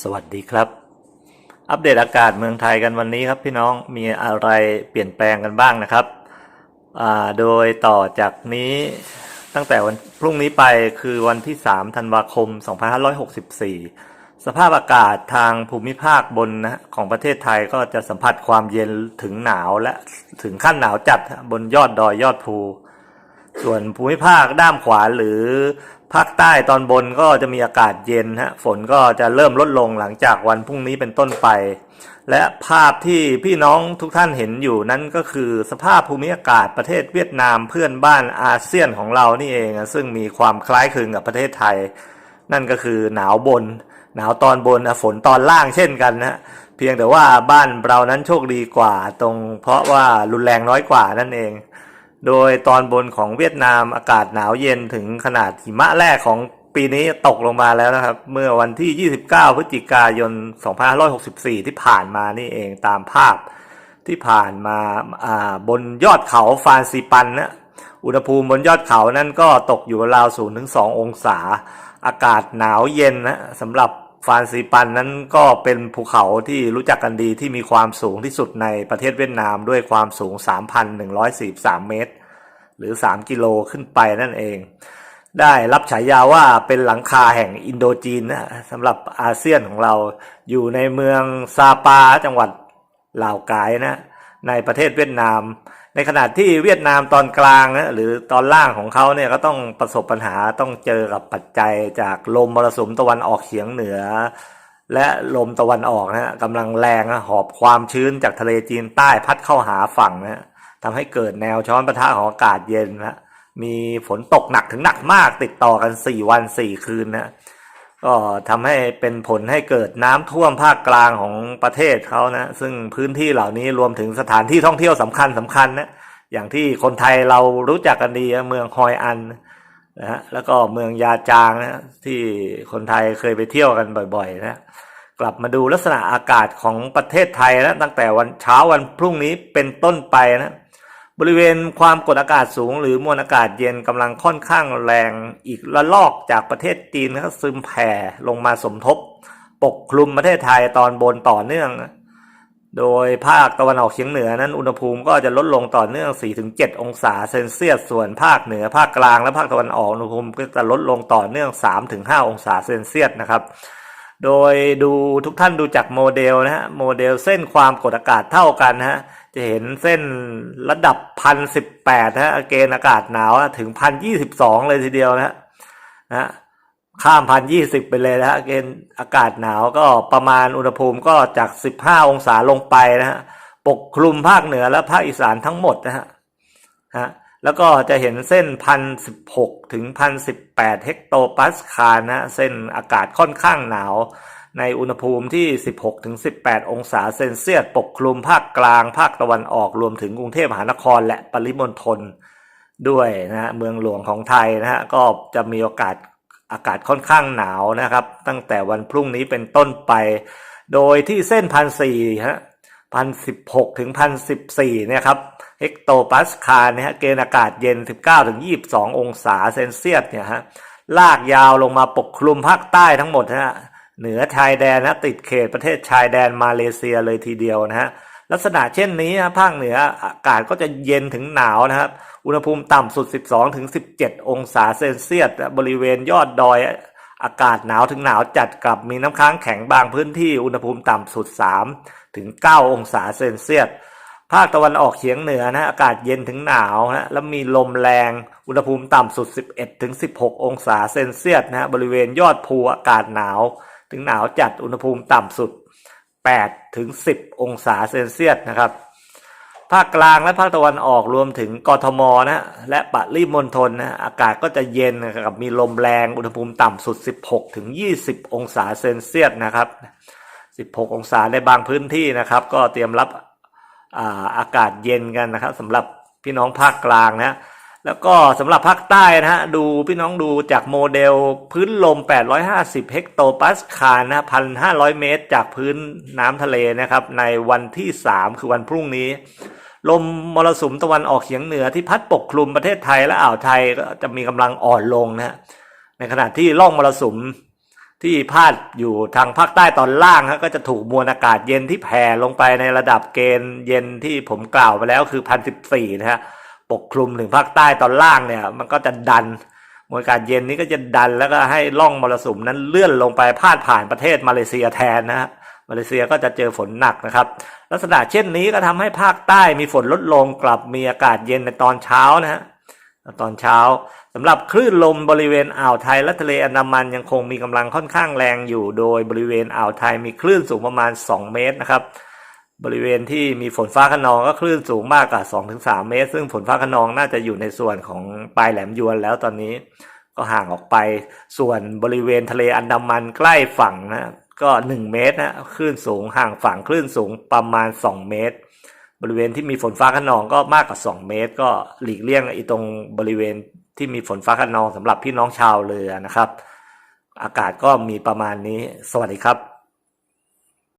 สวัสดีครับ อัปเดตอากาศเมืองไทยกันวันนี้ครับพี่น้องมีอะไรเปลี่ยนแปลงกันบ้างนะครับโดยต่อจากนี้ตั้งแต่วันพรุ่งนี้ไปคือวันที่ 3 ธันวาคม 2564 สภาพอากาศทางภูมิภาคบนนะของประเทศไทยก็จะสัมผัสความเย็นถึงหนาวและถึงขั้นหนาวจัดบนยอดดอยยอดภู ส่วนภูมิภาคด้ามขวาหรือ ภาคใต้ตอนบนก็จะมีอากาศเย็นฮะฝนก็จะเริ่มลดลงหลังจากวันพรุ่งนี้เป็นต้นไป และภาพที่พี่น้องทุกท่านเห็นอยู่นั้นก็คือสภาพภูมิอากาศประเทศเวียดนามเพื่อนบ้านอาเซียนของเรานี่เองอะซึ่งมีความคล้ายคลึงกับประเทศไทย นั่นก็คือหนาวบน หนาวตอนบนอะฝนตอนล่างเช่นกันนะเพียงแต่ว่าบ้านเรานั้นโชคดีกว่าตรงเพราะว่ารุนแรงน้อยกว่านั่นเอง โดยตอนบนของเวียดนามอากาศหนาวเย็นถึงขนาดหิมะแรกของปีนี้ตกลงมาแล้วนะครับ เมื่อวันที่ 29 พฤศจิกายน 2564 ที่ผ่านมานี่เองตามภาพที่ผ่านมาาบนยอดเขาฟานซิปันนะอุณหภูมิบนยอดเขานั้นก็ตกอยู่ราว0-2 องศา อากาศหนาวเย็นนะสำหรับ ฟานซีปันนั้นก็เป็นภูเขาที่รู้จักกันดีที่มีความสูงที่สุดในประเทศเวียดนามด้วยความสูง 3,143 เมตร หรือ 3 กิโลขึ้นไปนั่นเอง ได้รับฉายาว่าเป็นหลังคาแห่งอินโดจีนนะสำหรับอาเซียนของเราอยู่ในเมืองซาปาจังหวัดลาวกายนะ ในประเทศเวียดนาม ในขณะที่เวียดนามตอนกลางนะหรือตอนล่างของเขาเนี่ยก็ต้องประสบปัญหาต้องเจอกับปัจจัยจากลมมรสุมตะวันออกเฉียงเหนือ และลมตะวันออกนะกำลังแรงนะหอบความชื้นจากทะเลจีนใต้พัดเข้าหาฝั่งนะฮะทำให้เกิดแนวช้อนปะทะของอากาศเย็นนะมีฝนตกหนักถึงหนักมากติดต่อกัน 4 วัน 4 คืนนะ ก็ทำให้เป็นผลให้เกิดน้ำท่วมภาคกลางของประเทศเขานะ ซึ่งพื้นที่เหล่านี้รวมถึงสถานที่ท่องเที่ยวสำคัญสำคัญนะอย่างที่คนไทยเรารู้จักกันดีเมืองฮอยอันนะฮะแล้วก็เมืองยาจางนะที่คนไทยเคยไปเที่ยวกันบ่อยๆนะกลับมาดูลักษณะอากาศของประเทศไทยนะตั้งแต่วันเช้าวันพรุ่งนี้เป็นต้นไปนะ บริเวณความกดอากาศสูง หรือมวลอากาศเย็นกำลังค่อนข้างแรงอีกระลอกจากประเทศจีนก็ซึมแผ่ลงมาสมทบ ปกคลุมประเทศไทยตอนบนต่อเนื่อง โดยภาคตะวันออกเฉียงเหนือนั้นอุณหภูมิก็จะลดลงต่อเนื่อง 4-7 องศาเซนเซียสส่วนภาคเหนือภาคกลางและภาคตะวันออกอุณหภูมิก็จะลดลงต่อเนื่อง 3-5 องศาเซนเซียสนะครับ โดยดูทุกท่านดูจากโมเดลนะฮะโมเดลเส้นความกดอากาศเท่ากันฮะจะเห็นเส้นระดับพันสิบแปดฮะเกณฑ์อากาศหนาวถึงพันยี่สิบสองเลยทีเดียวนะฮะนะฮะข้ามพันยี่สิบไปเลยนะฮะเกณฑ์อากาศหนาวก็ประมาณอุณหภูมิก็จากสิบห้าองศาลงไปนะฮะปกคลุมภาคเหนือและภาคอีสานทั้งหมดนะฮะฮะ แล้วก็จะเห็นเส้นพันสิบหกถึงพันสิบแปดเฮกโตปาสคาลนะ เส้นอากาศค่อนข้างหนาว ในอุณหภูมิที่ 16 ถึง 18 องศาเซนเซียส ปกคลุมภาคกลาง ภาคตะวันออก รวมถึงกรุงเทพมหานครและปริมณฑลด้วยนะฮะเมืองหลวงของไทยนะฮะ ก็จะมีโอกาสอากาศค่อนข้างหนาวนะครับ ตั้งแต่วันพรุ่งนี้เป็นต้นไป โดยที่เส้นพันสี่ฮะ พันสิบหกถึงพันสิบสี่เนี่ยครับเฮกโตปาสคาลเนี่ยฮะเกณฑ์อากาศเย็น 19 ถึง 22 องศาเซนเซียสเนี่ยฮะลากยาวลงมาปกคลุมภาคใต้ทั้งหมดนะฮะเหนือชายแดนนะติดเขตประเทศชายแดนมาเลเซียเลยทีเดียวนะฮะลักษณะเช่นนี้นะภาคเหนืออากาศก็จะเย็นถึงหนาวนะครับ อุณหภูมิต่ำสุด 12 ถึง 17 องศาเซนเซียสบริเวณยอดดอยอากาศหนาวถึงหนาวจัดกับมีน้ำค้างแข็งบางพื้นที่อุณหภูมิต่ำสุด 3 ถึง 9 องศาเซนเซียส ภาคตะวันออกเฉียงเหนือนะอากาศเย็นถึงหนาวนะแล้วมีลมแรง อุณหภูมิต่ำสุด 11 ถึง 16 องศาเซนเซียสนะบริเวณยอดภูอากาศหนาว ถึงหนาวจัดอุณหภูมิต่ำสุด 8 ถึง 10 องศาเซนเซียสนะครับภาคกลางและภาคตะวันออกรวมถึงกทมนะและปริมณฑลนะอากาศก็จะเย็นกับมีลมแรงอุณหภูมิต่ำสุด 16ถึง20 องศาเซนเซียสนะครับ 16 องศาในบางพื้นที่นะครับ ก็เตรียมรับอาอากาศเย็นกันนะครับสำหรับพี่น้องภาคกลางนะแล้วก็สำหรับภาคใต้นะฮะดูพี่น้องดูจากโมเดลพื้นลม 850 เฮกโตปาสคาลนะ1,500 เมตร จากพื้นน้ำทะเลนะครับ ในวันที่ 3 คือวันพรุ่งนี้ ลมมรสุมตะวันออกเฉียงเหนือที่พัดปกคลุมประเทศไทยและอ่าวไทยก็จะมีกำลังอ่อนลงนะฮะในขณะที่ร่องมรสุม ที่พาดอยู่ทางภาคใต้ตอนล่างฮะก็จะถูกมวลอากาศเย็นที่แผ่ลงไปในระดับเกณฑ์เย็นที่ผมกล่าวไปแล้วคือพันสิบสี่นะฮะปกคลุมถึงภาคใต้ตอนล่างเนี่ยมันก็จะดันมวลอากาศเย็นนี้ก็จะดันแล้วก็ให้ล่องมรสุมนั้นเลื่อนลงไปพาดผ่านประเทศมาเลเซียแทนนะฮะมาเลเซียก็จะเจอฝนหนักนะครับ ลักษณะเช่นนี้ก็ทำให้ภาคใต้มีฝนลดลงกลับมีอากาศเย็นในตอนเช้านะฮะตอนเช้า สำหรับคลื่นลมบริเวณอ่าวไทยและทะเลอันดามันยังคงมีกำลังค่อนข้างแรงอยู่โดยบริเวณอ่าวไทยมีคลื่นสูงประมาณ 2 เมตรนะครับ บริเวณที่มีฝนฟ้าขนองก็คลื่นสูงมากกว่า 2-3 เมตร ซึ่งฝนฟ้าขนองน่าจะอยู่ในส่วนของปลายแหลมยวนแล้วตอนนี้ ก็ห่างออกไปส่วนบริเวณทะเลอันดามันใกล้ฝั่งนะก็ 1 เมตรนะคลื่นสูงห่างฝั่งคลื่นสูงประมาณ 2 เมตรบริเวณที่มีฝนฟ้าขนองก็มากกว่า 2 เมตร ก็หลีกเลี่ยงไอ้ตรงบริเวณ ที่มีฝนฟ้าขนองสำหรับพี่น้องชาวเรือนะครับ อากาศก็มีประมาณนี้ สวัสดีครับ